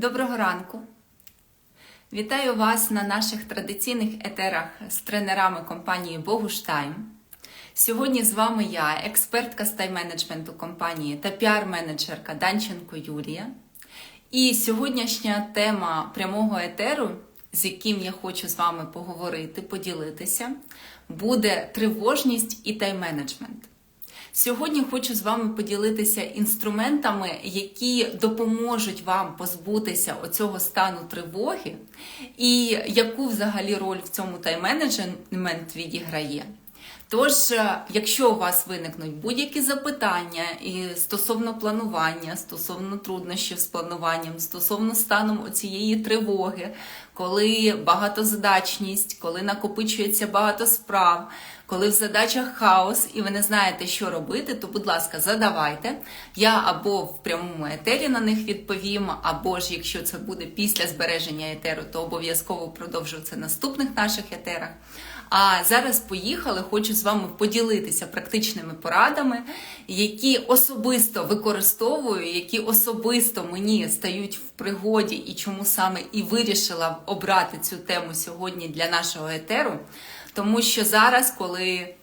Доброго ранку! Вітаю вас на наших традиційних етерах з тренерами компанії Богуштайм. Сьогодні з вами я, експертка з тайм-менеджменту компанії та піар-менеджерка Данченко Юлія. І сьогоднішня тема прямого етеру, з яким я хочу з вами поговорити, поділитися, буде тривожність і тайм-менеджмент. Сьогодні хочу з вами поділитися інструментами, які допоможуть вам позбутися оцього стану тривоги, і яку взагалі роль в цьому тайм-менеджмент відіграє. Тож, е, якщо у вас виникнуть будь-які запитання і стосовно планування, стосовно труднощів з плануванням, стосовно стану цієї тривоги, коли багатозадачність, коли накопичується багато справ, коли в задачах хаос і ви не знаєте, що робити, то, будь ласка, задавайте. Я або в прямому етері на них відповім, або ж якщо це буде після збереження етеру, то обов'язково продовжу це наступних наших етерах. А зараз поїхали, хочу з вами поділитися практичними порадами, які особисто використовую, які особисто мені стають в пригоді, і чому саме і вирішила обрати цю тему сьогодні для нашого етеру. Тому що зараз, коли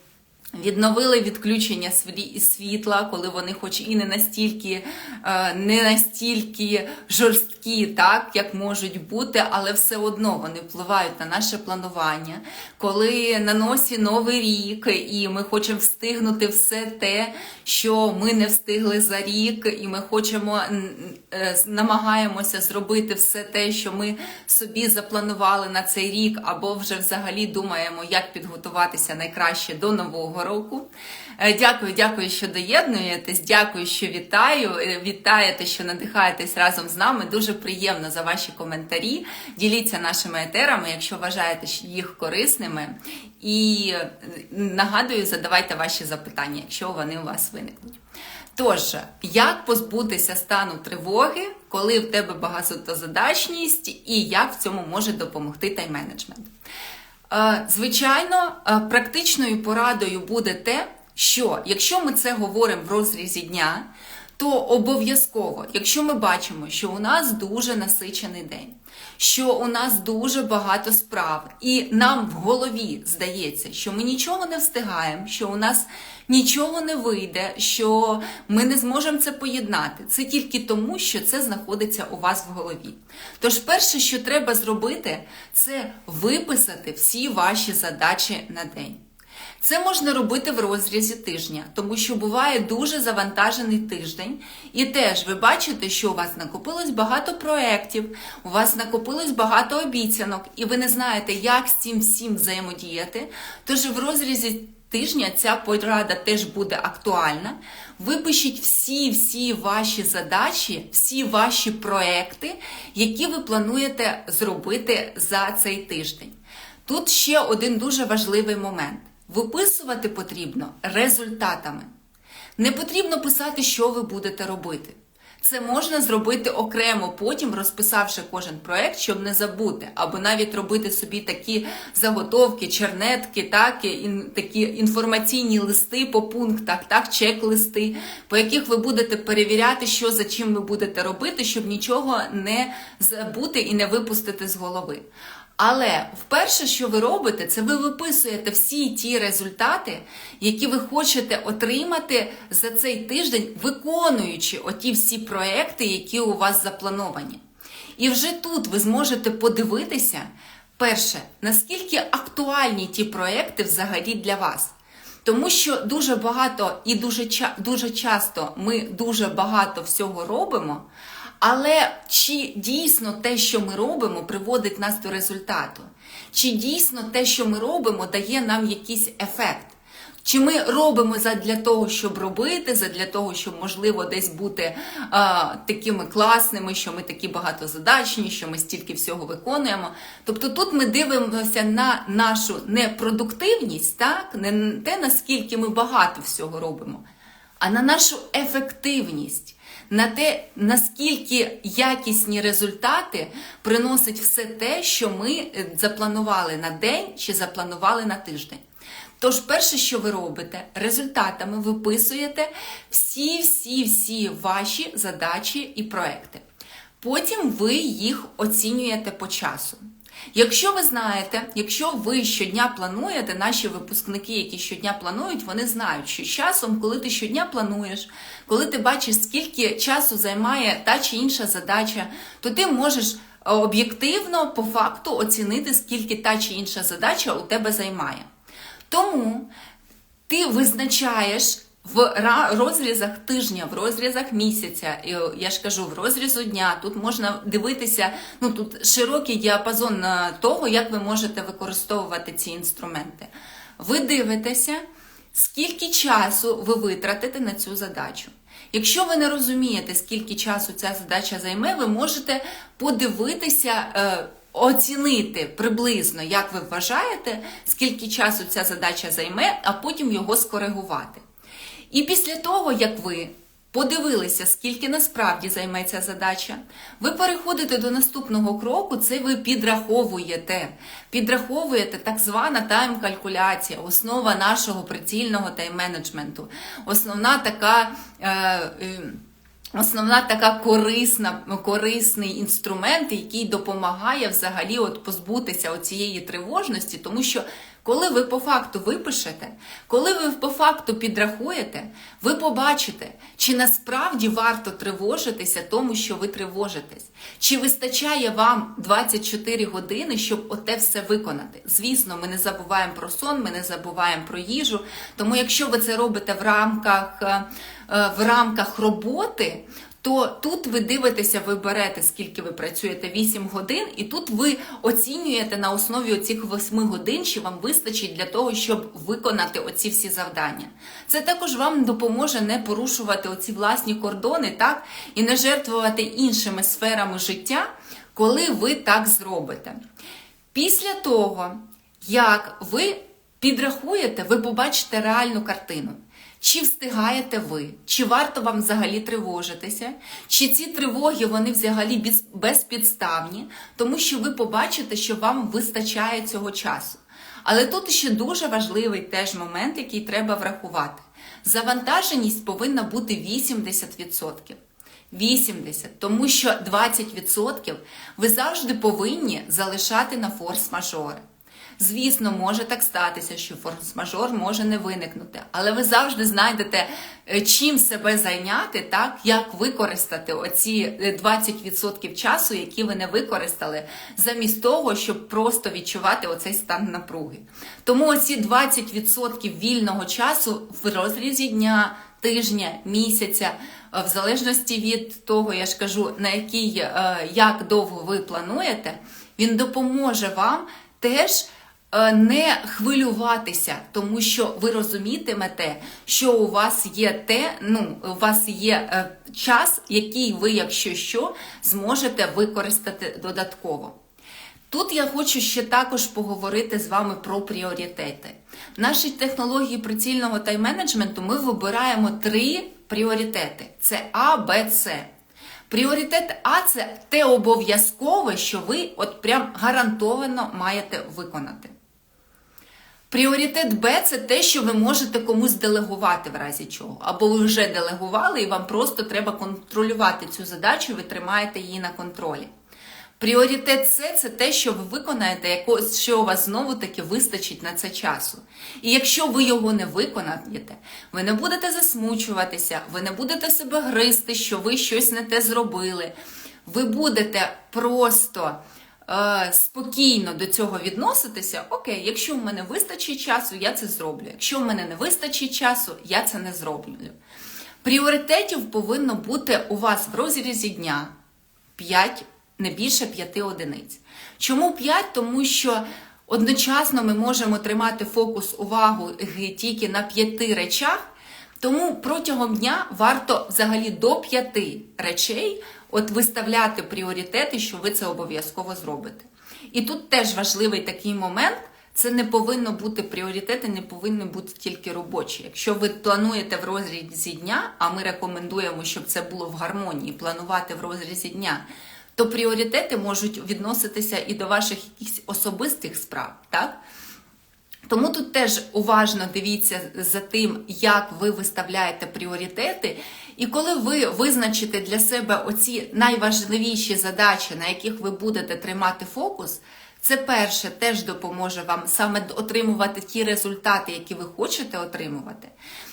Відновили відключення сві- світла, коли вони, хоч і не настільки, е, не настільки жорсткі, так як можуть бути, але все одно вони впливають на наше планування. Коли на носі новий рік, і ми хочемо встигнути все те, що ми не встигли за рік, і ми хочемо е, намагаємося зробити все те, що ми собі запланували на цей рік, або вже взагалі думаємо, як підготуватися найкраще до нового року. Е, Дякую, дякую, що доєднуєтесь. Дякую, що вітаю. Е, Вітаєте, що надихаєтесь разом з нами. Дуже приємно за ваші коментарі. Діліться нашими етерами, якщо вважаєте їх корисними. І е, нагадую, задавайте ваші запитання, якщо вони у вас виникнуть. Тож, як позбутися стану тривоги, коли в тебе багатозадачність, і як в цьому може допомогти тайм-менеджмент? Е, Звичайно, е, практичною порадою буде те, що якщо ми це говоримо в розрізі дня, то обов'язково, якщо ми бачимо, що у нас дуже насичений день, що у нас дуже багато справ, і нам в голові здається, що ми нічого не встигаємо, що у нас нічого не вийде, що ми не зможемо це поєднати. Це тільки тому, що це знаходиться у вас в голові. Тож, перше, що треба зробити, це виписати всі ваші задачі на день. Це можна робити в розрізі тижня, тому що буває дуже завантажений тиждень, і теж ви бачите, що у вас накопилось багато проєктів, у вас накопилось багато обіцянок, і ви не знаєте, як з цим всім взаємодіяти. Тож в розрізі тижня ця порада теж буде актуальна. Випишіть всі-всі ваші задачі, всі ваші проекти, які ви плануєте зробити за цей тиждень. Тут ще один дуже важливий момент. Виписувати потрібно результатами. Не потрібно писати, що ви будете робити. Це можна зробити окремо, потім розписавши кожен проект, щоб не забути, або навіть робити собі такі заготовки, чернетки, так, ін, такі інформаційні листи по пунктах, так, чек-листи, по яких ви будете перевіряти, що за чим ви будете робити, щоб нічого не забути і не випустити з голови. Але вперше, що ви робите, це ви виписуєте всі ті результати, які ви хочете отримати за цей тиждень, виконуючи оті всі проекти, які у вас заплановані. І вже тут ви зможете подивитися, перше, наскільки актуальні ті проекти взагалі для вас. Тому що дуже багато і дуже, дуже часто ми дуже багато всього робимо. Але чи дійсно те, що ми робимо, приводить нас до результату? Чи дійсно те, що ми робимо, дає нам якийсь ефект? Чи ми робимо для того, щоб робити, для того, щоб можливо десь бути а, такими класними, що ми такі багатозадачні, що ми стільки всього виконуємо? Тобто тут ми дивимося на нашу непродуктивність, так не те, наскільки ми багато всього робимо, а на нашу ефективність на те, наскільки якісні результати приносить все те, що ми е, запланували на день чи запланували на тиждень. Тож, перше, що ви робите, результатами виписуєте всі-всі-всі ваші задачі і проекти. Потім ви їх оцінюєте по часу. Якщо ви знаєте, якщо ви щодня плануєте, наші випускники, які щодня планують, вони знають, що з часом, коли ти щодня плануєш, коли ти бачиш, скільки часу займає та чи інша задача, то ти можеш е, об'єктивно по факту оцінити, скільки та чи інша задача у тебе займає. Тому ти визначаєш в розрізах тижня, в розрізах місяця, я ж кажу, в розрізу дня. Тут можна дивитися, ну тут широкий діапазон е, того, як ви можете використовувати ці інструменти. Ви дивитеся, скільки часу ви витратите на цю задачу. Якщо ви не розумієте, скільки часу ця задача займе, ви можете подивитися. е, Оцінити приблизно, як ви вважаєте, скільки часу ця задача займе, а потім його скоригувати. І після того, як ви подивилися, скільки насправді займе ця задача, ви переходите до наступного кроку, це ви підраховуєте. Підраховуєте так звана тайм-калькуляція, основа нашого прицільного тайм-менеджменту. Основна така. Е, е, Основна така корисна, корисний інструмент, який допомагає взагалі от позбутися цієї тривожності, тому що коли ви по факту випишете, коли ви по факту підрахуєте, ви побачите, чи насправді варто тривожитися тому, що ви тривожитесь, чи вистачає вам 24 години, щоб оте все виконати. Звісно, ми не забуваємо про сон, ми не забуваємо про їжу. Тому, якщо ви це робите в рамках, е, е, в рамках роботи, то тут ви дивитеся, ви берете, скільки ви працюєте 8 годин, і тут ви оцінюєте на основі оцих 8 годин, чи вам вистачить для того, щоб виконати оці всі завдання. Це також вам допоможе не порушувати оці власні кордони, так, і не жертвувати іншими сферами життя, коли ви так зробите. Після того, як ви підрахуєте, ви побачите реальну картину. Чи встигаєте ви, чи варто вам взагалі тривожитися, чи ці тривоги вони взагалі безпідставні, тому що ви побачите, що вам вистачає цього часу. Але тут ще дуже важливий теж момент, який треба врахувати. Завантаженість повинна бути 80%. 80, тому що 20% ви завжди повинні залишати на форс-мажори. Звісно, може так статися, що форс-мажор може не виникнути, але ви завжди знайдете е, чим себе зайняти, так як використати оці е, 20% часу, які ви не використали, замість того, щоб просто відчувати оцей стан напруги. Тому оці 20% вільного часу в розрізі дня, тижня, місяця, е, в залежності від того, я ж кажу, на який е, як довго ви плануєте, він допоможе вам теж е, не хвилюватися, тому що ви розумітимете, що у вас є те, ну, у вас є е, час, який ви, якщо що, зможете використати додатково. Тут я хочу ще також поговорити з вами про пріоритети. В нашій технології прицільного тайм-менеджменту ми вибираємо три пріоритети: це А, Б, С. Пріоритет А це те обов'язкове, що ви от прям гарантовано маєте виконати. Пріоритет Б це те, що ви можете комусь делегувати в разі чого. Або ви вже делегували, і вам просто треба контролювати цю задачу, ви тримаєте її на контролі. Пріоритет С це те, що ви виконаєте, якось, що у вас знову таки вистачить на це часу. І якщо ви його не виконаєте, ви не будете засмучуватися, ви не будете себе гризти, що ви щось не те зробили. Ви будете просто спокійно до цього відноситися. Окей, якщо в мене вистачить часу, я це зроблю. Якщо в мене не вистачить часу, я це не зроблю. Пріоритетів повинно бути у вас в розрізі дня 5 не більше 5 одиниць. Чому 5? Тому що одночасно ми можемо тримати фокус увагу тільки на 5 речах, тому протягом дня варто взагалі до 5 речей от виставляти пріоритети, що ви це обов'язково зробите. І тут теж важливий такий момент. Це не повинно бути пріоритети, не повинні бути тільки робочі. Якщо ви плануєте в розрізі дня, а ми рекомендуємо, щоб це було в гармонії, планувати в розрізі дня, то пріоритети можуть відноситися і до ваших якихось особистих справ, так? Тому тут теж уважно дивіться за тим, як ви виставляєте пріоритети, і коли ви визначите для себе оці найважливіші задачі, на яких ви будете тримати фокус, це перше теж допоможе вам саме отримувати ті результати, які ви хочете отримувати,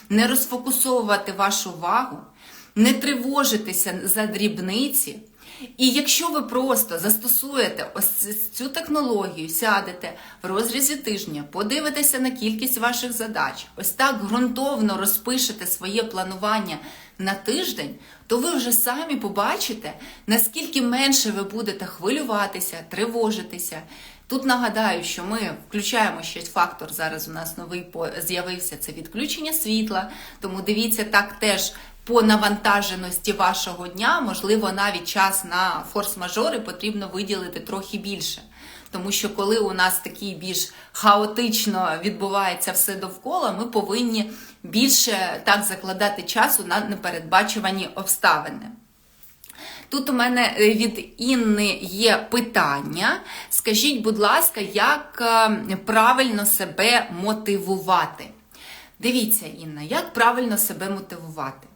не розфокусовувати вашу увагу, не тривожитися за дрібниці. І якщо ви просто застосуєте ось цю технологію, сядете в розрізі тижня, подивитеся на кількість ваших задач, ось так ґрунтовно розпишете своє планування на тиждень, то ви вже самі побачите, наскільки менше ви будете хвилюватися, тривожитися. Тут нагадаю, що ми включаємо ще фактор. Зараз у нас новий з'явився це відключення світла. Тому дивіться так теж по навантаженості вашого дня, можливо, навіть час на форс-мажори потрібно виділити трохи більше. Тому що коли у нас такий більш хаотично відбувається все довкола, ми повинні більше так закладати часу на непередбачувані обставини. Тут у мене від Інни є питання. Скажіть, будь ласка, як е, правильно себе мотивувати? Дивіться, Інна, як правильно себе мотивувати?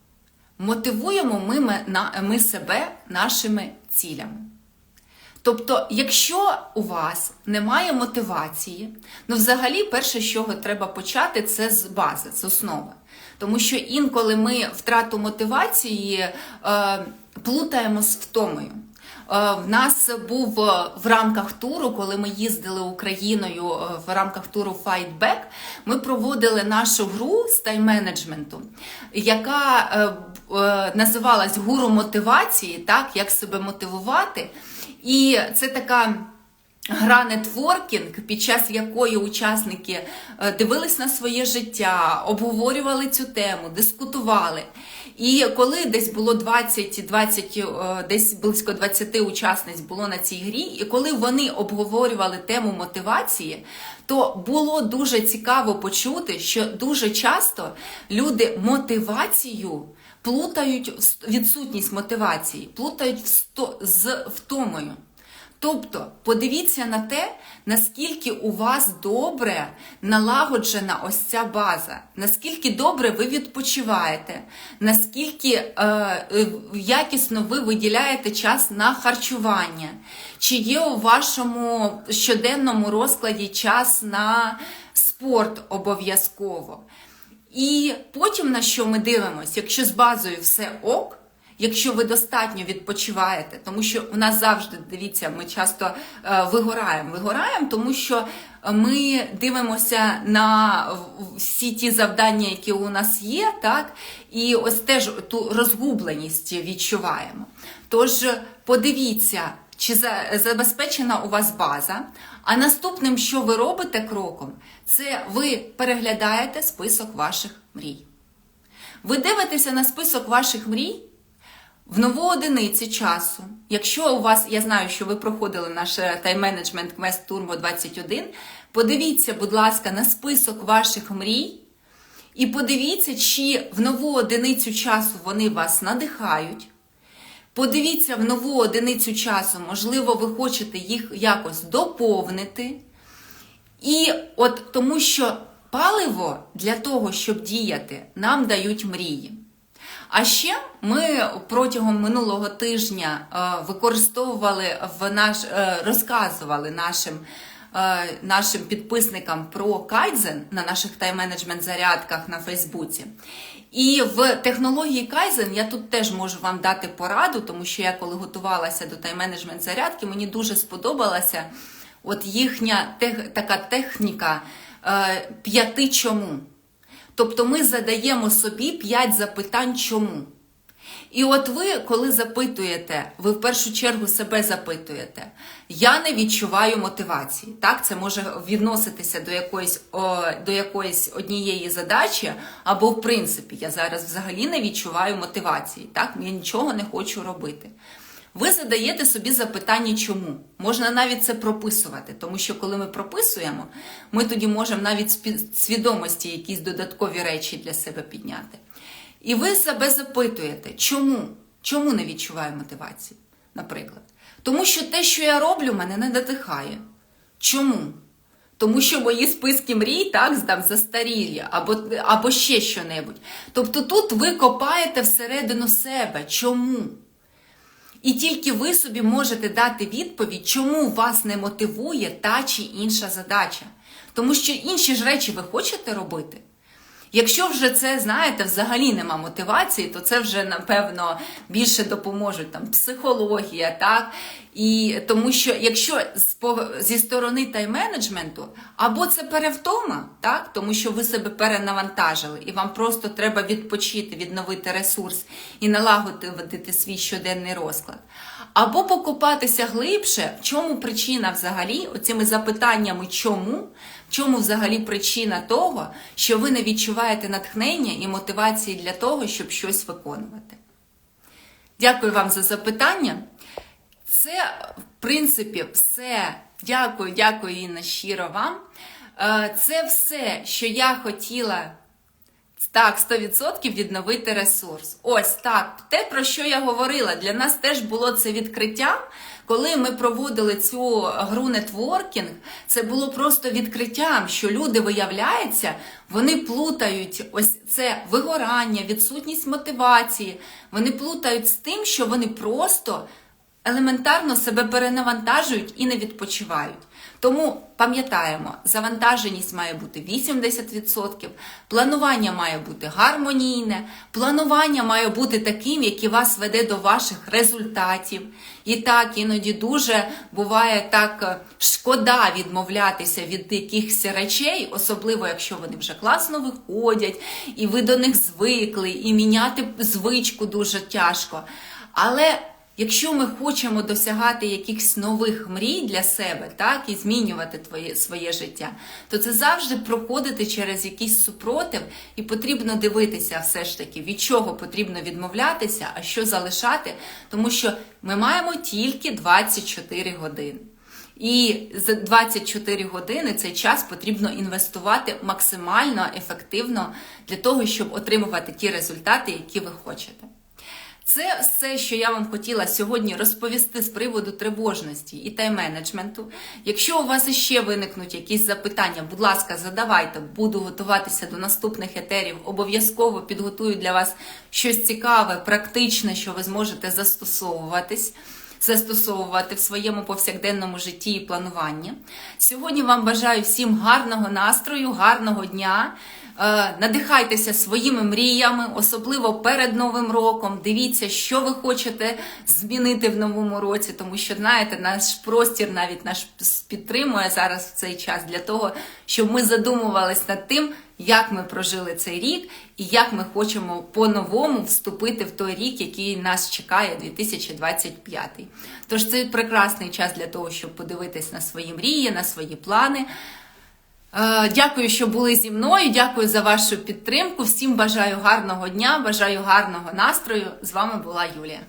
Мотивуємо ми, ми себе нашими цілями. Тобто, якщо у вас немає мотивації, ну взагалі, перше, з чого треба почати, це з бази, з основи. Тому що інколи ми втрату мотивації е, плутаємо з втомою. Е, в нас був е, в рамках туру, коли ми їздили Україною е, в рамках туру Fight Back, ми проводили нашу гру з тайм-менеджменту, яка називалась Гуру мотивації, так, як себе мотивувати. І це така. Гра нетворкінг, під час якої учасники дивились на своє життя, обговорювали цю тему, дискутували. І коли десь було 20, 20, е, десь близько 20 учасниць було на цій грі, і коли вони обговорювали тему мотивації, то було дуже цікаво почути, що дуже часто люди мотивацію плутають відсутність мотивації, плутають з втомою. Тобто подивіться на те, наскільки у вас добре налагоджена ось ця база, наскільки добре ви відпочиваєте, наскільки е, е, якісно ви виділяєте час на харчування, чи є у вашому щоденному розкладі час на спорт обов'язково. І потім на що ми дивимося, якщо з базою все ок якщо ви достатньо відпочиваєте, тому що у нас завжди дивіться, ми часто е, вигораємо. Вигораємо, тому що ми дивимося на всі ті завдання, які у нас є, так, і ось теж ту розгубленість відчуваємо. Тож подивіться. Чи забезпечена у вас база? А наступним, що ви робите кроком, це ви переглядаєте список ваших мрій. Ви дивитеся на список ваших мрій в нову одиниці часу, якщо у вас, я знаю, що ви проходили наш тайм-менеджмент Quest Turbo 21, подивіться, будь ласка, на список ваших мрій. І подивіться, чи в нову одиницю часу вони вас надихають. Подивіться в нову одиницю часу, можливо, ви хочете їх якось доповнити. І от тому що паливо для того, щоб діяти, нам дають мрії. А ще ми протягом минулого тижня е, використовували в наш е, розказували нашим. Е, нашим підписникам про Кайдзен на наших тайм-менеджмент зарядках на Фейсбуці. І в технології Кайзен я тут теж можу вам дати пораду, тому що я коли готувалася до тайм-менеджмент зарядки, мені дуже сподобалася от їхня тех, така техніка п'яти чому. Тобто ми задаємо собі 5 запитань чому. І от ви, коли запитуєте, ви в першу чергу себе запитуєте, я не відчуваю мотивації. Так, це може відноситися до якоїсь о, до якоїсь однієї задачі, або, в принципі, я зараз взагалі не відчуваю мотивації. Так, я нічого не хочу робити. Ви задаєте собі запитання, чому? Можна навіть це прописувати, тому що коли ми прописуємо, ми тоді можемо навіть свідомості якісь додаткові речі для себе підняти. І ви себе запитуєте, чому? Чому не відчуваю мотивації, наприклад? Тому що те, що я роблю, мене не надихає. Чому? Тому що мої списки мрій так там застарілі, або, або ще що-небудь. Тобто тут ви копаєте всередину себе. Чому? І тільки ви собі можете дати відповідь, чому вас не мотивує та чи інша задача. Тому що інші ж речі ви хочете робити. Якщо вже це, знаєте, взагалі нема мотивації, то це вже, напевно, більше допоможуть там психологія, так? І тому що якщо з зі сторони тайм-менеджменту, або це перевтома, так? тому що ви себе перенавантажили, і вам просто треба відпочити, відновити ресурс і налагодити свій щоденний розклад. Або покопатися глибше, в чому причина взагалі, оцими запитаннями, чому, чому взагалі причина того, що ви не відчуваєте натхнення і мотивації для того, щоб щось виконувати. Дякую вам за запитання. Це, в принципі, все. Дякую, дякую, Інна, щиро вам. Е, Це все, що я хотіла. Так, 100% відновити ресурс. Ось так. Те, про що я говорила, для нас теж було це відкриття. Коли ми проводили цю гру нетворкінг, це було просто відкриттям, що люди, виявляється, вони плутають ось це вигорання, відсутність мотивації. Вони плутають з тим, що вони просто елементарно себе перенавантажують і не відпочивають. Тому пам'ятаємо, завантаженість має бути 80%, планування має бути гармонійне, планування має бути таким, яке вас веде до ваших результатів. І так іноді дуже буває так е, шкода відмовлятися від якихось речей, особливо якщо вони вже класно виходять, і ви до них звикли, і міняти звичку дуже тяжко. Але Якщо ми хочемо досягати якихось нових мрій для себе, так, і змінювати твоє, своє життя, то це завжди проходити через якийсь супротив, і потрібно дивитися все ж таки, від чого потрібно відмовлятися, а що залишати, тому що ми маємо тільки 24 години. І за 24 години цей час потрібно інвестувати максимально ефективно для того, щоб отримувати ті результати, які ви хочете. Це все, що я вам хотіла сьогодні розповісти з приводу тривожності і тайм-менеджменту. Якщо у вас іще виникнуть якісь запитання, будь ласка, задавайте, буду готуватися до наступних етерів. Обов'язково підготую для вас щось цікаве, практичне, що ви зможете застосовуватись. Застосовувати в своєму повсякденному житті і плануванні. Сьогодні вам бажаю всім гарного настрою, гарного дня. Е, Надихайтеся своїми мріями, особливо перед Новим роком. Дивіться, що ви хочете змінити в новому році, тому що, знаєте, наш простір навіть наш підтримує зараз в цей час для того, щоб ми задумувались над тим, як ми прожили цей рік і як ми хочемо по-новому вступити в той рік, який нас чекає, 2025. Тож це прекрасний час для того, щоб подивитись на свої мрії, на свої плани. Е, Дякую, що були зі мною. Дякую за вашу підтримку. Всім бажаю гарного дня, бажаю гарного настрою. З вами була Юлія.